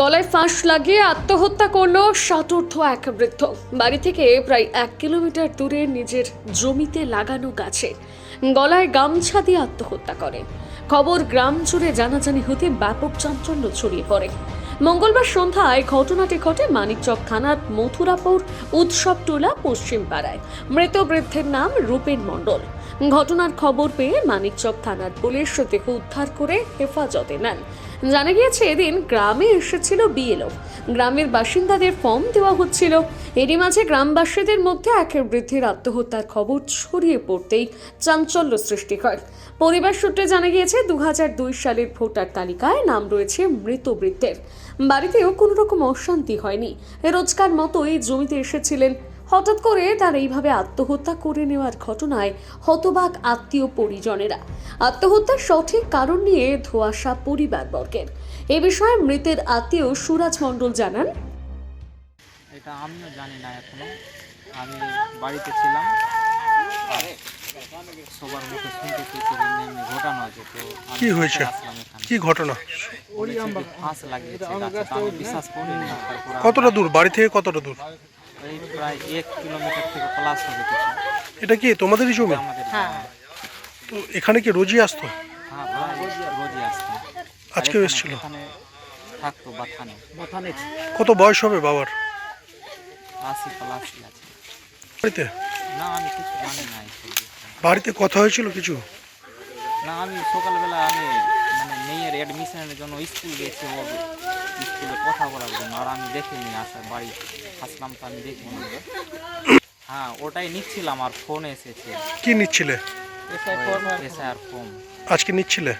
গলায় ফাঁস লাগিয়ে আত্মহত্যা করল শতার্থ এক বৃদ্ধ। বাড়ি থেকে প্রায় এক কিলোমিটার দূরে নিজের জমিতে লাগানো গাছে গলায় গামছা দিয়ে আত্মহত্যা করে। খবর গ্রাম জুড়ে জানাজানি হতে ব্যাপক চাঞ্চল্য ছড়িয়ে পড়ে। মঙ্গলবার সন্ধ্যায় ঘটনাটি ঘটে মানিকচক থানার মথুরাপুর উৎসব টোলা পশ্চিম পাড়ায়। মৃত বৃদ্ধের নাম রূপেন মণ্ডল। ঘটনার খবর পেয়ে মানিকচক থানার পুলিশ দেহ উদ্ধার করে হেফাজতে নেন। জানা গিয়েছে, এদিন গ্রামে এসেছিল বিএলও। গ্রামের বাসিন্দাদের ফর্ম দেওয়া হচ্ছিল। এরই মাঝে গ্রামবাসীদের মধ্যে একের বৃদ্ধির আত্মহত্যার খবর ছড়িয়ে পড়তেই চাঞ্চল্য সৃষ্টি হয়। পরিবার সূত্রে জানা গিয়েছে দু সালের ভোটার তালিকায় নাম রয়েছে মৃত বৃদ্ধের। বাড়িতেও কোনো রকম অশান্তি হয়নি। রোজকার মতোই জমিতে এসেছিলেন হঠাৎ করে তার এইভাবে আত্মহত্যা করে নেওয়ার ঘটনায় হতবাক আত্মীয় পরিজনেরা। আত্মহত্যার সঠিক কারণ নিয়ে ধোয়াশা পরিবারবর্গের। এ বিষয়ে মৃতের আত্মীয় সুরাজ মণ্ডল জানান। এটা আমিও জানি না এখনও। আমি বাড়িতে ছিলাম। সবার মুখে শুনতেছি আছে তো কি হয়েছে? কি ঘটনা? ফাঁস লাগিয়েছে আমি বিশ্বাস তারপর আমি- কতটা দূর? বাড়ি থেকে কতটা দূর? এই প্রায় এক কিলোমিটার থেকে প্লাস হবে কিছু। এটা কি তোমাদেরই জমি? আমাদের হ্যাঁ। তো এখানে কি রোজই আসতো? হ্যাঁ প্রায় রোজই আসতো। আজকেও আর এখানে- এসেছিল? এখানে থাকতো বাথানে। কত বয়স হবে বাবার? আশি প্লাসই আছে। বাড়িতে? না আমি কিছু জানি না। বাড়িতে কথা হয়েছিল কিছু? না আমি সকালবেলা আমি অ্যাডমিশনের জন্য স্কুল গেছি ও স্কুলে কথা বলার জন্য। আর আমি দেখিনি আসার বাড়ি। আসলাম তো আমি দেখিনি হ্যাঁ ওটাই নিচ্ছিলাম আর ফোন এসেছে। কি নিচ্ছিলে? এসআইআর ফর্ম আজকে নিচ্ছিলে?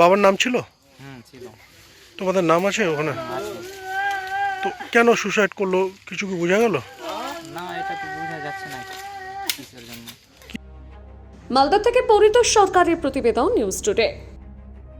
বাবার নাম ছিল? হুম ছিল। তোমাদের নাম আছে ওখানে? তো কেন সুসাইড করল? কিছু কি বোঝা গেল? না এটা তো বোঝা যাচ্ছে না কিসের জন্য। মালদা থেকে পরিতোষ সরকারের প্রতিবেদন নিউজ টুডে